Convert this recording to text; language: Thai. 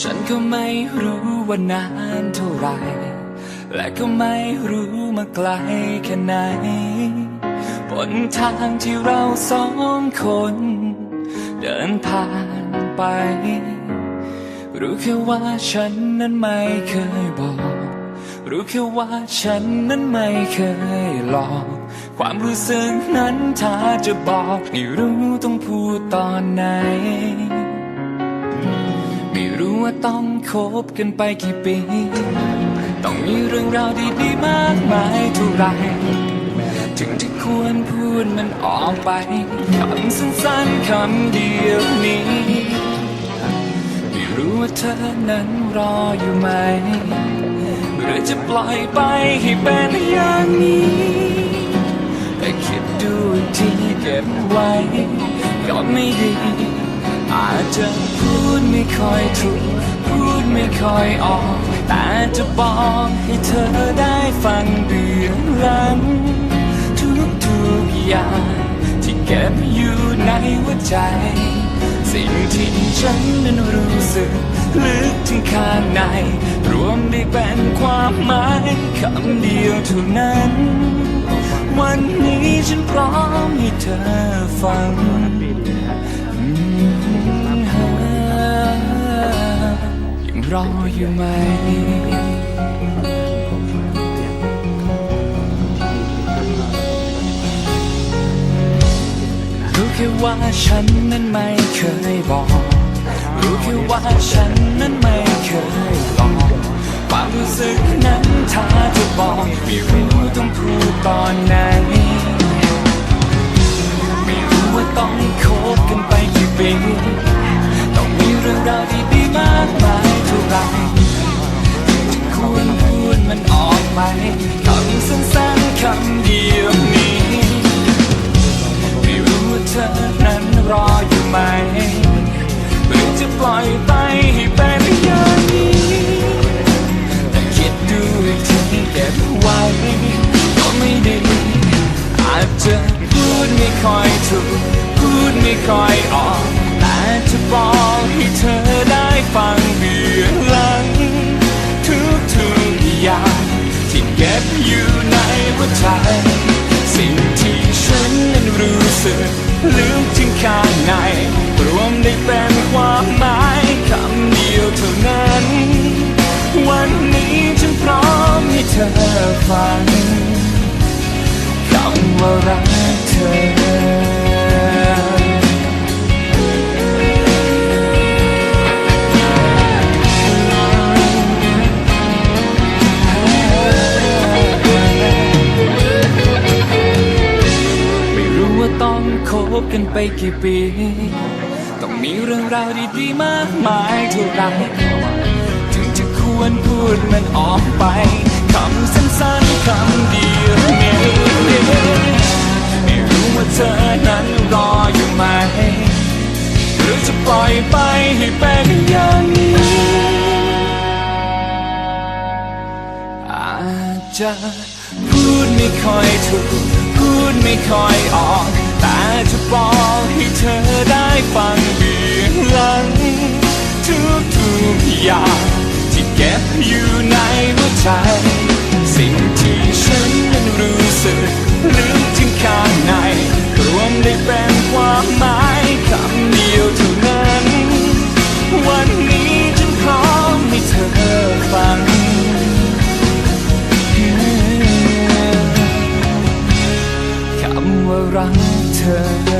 ฉันก็ไม่รู้ว่านานเท่าไร และก็ไม่รู้มาไกลแค่ไหน บนทางที่เราสองคน เดินผ่านไป รู้แค่ว่าฉันนั้นไม่เคยบอก รู้แค่ว่าฉันนั้นไม่เคยหลอก ความรู้สึกนั้นถ้าจะบอกไม่รู้ต้องพูดตอนไหน ว่าต้องคบกันไปกี่ปี ต้องมีเรื่องราวดีๆมากมายเท่าไร ถึงจะควรพูดมันออกไปคำสั้นๆคำเดียวนี้ ไม่รู้ว่าเธอนั้นรออยู่ไหม หรือจะปล่อยไปให้เป็นอย่างนี้แต่คิดดูอีกทีเก็บไว้ก็ไม่ดี อาจจะพูดไม่ค่อยถูก พูดไม่ค่อยออก แต่จะบอกให้เธอได้ฟังเบื้องหลัง ทุกๆอย่างที่เก็บอยู่ในหัวใจ สิ่งที่ฉันนั้นรู้สึกลึกถึงข้างใน รวมได้เป็นความหมายคำเดียวเท่านั้น วันนี้ฉันพร้อมให้เธอฟัง รออยู่ไหม รู้แค่ว่าฉันนั้นไม่เคยบอก รู้แค่ว่าฉันนั้นไม่เคยหลอกความรู้สึกนั้นถ้าจะบอกไม่รู้ต้องพูดตอนไหนไม่รู้ว่าต้องคบกันไป ดไม่ค่อยถูก พูดไม่ค่อยออก แต่จะบอกให้เธอได้ฟังเบื้องหลัง ทุกๆอย่างที่เก็บอยู่ในหัวใจ สิ่งที่ฉันนั้นรู้สึกลึกถึงข้างใน รวมได้เป็นความหมายคำเดียวเท่านั้น วันนี้ฉันพร้อมให้เธอฟังำว่ารักเธอไม่รู้ว่าต้องคบกันไปกี่ปี ต้องมีเรื่องราวดีๆมากมายเท่าไรถึงจะควรพูดมันออกไป ให้เป็นอย่างนี้ อาจจะพูดไม่ค่อยถูก พูดไม่ค่อยออก แต่จะบอกให้เธอได้ฟังเบื้องหลัง ก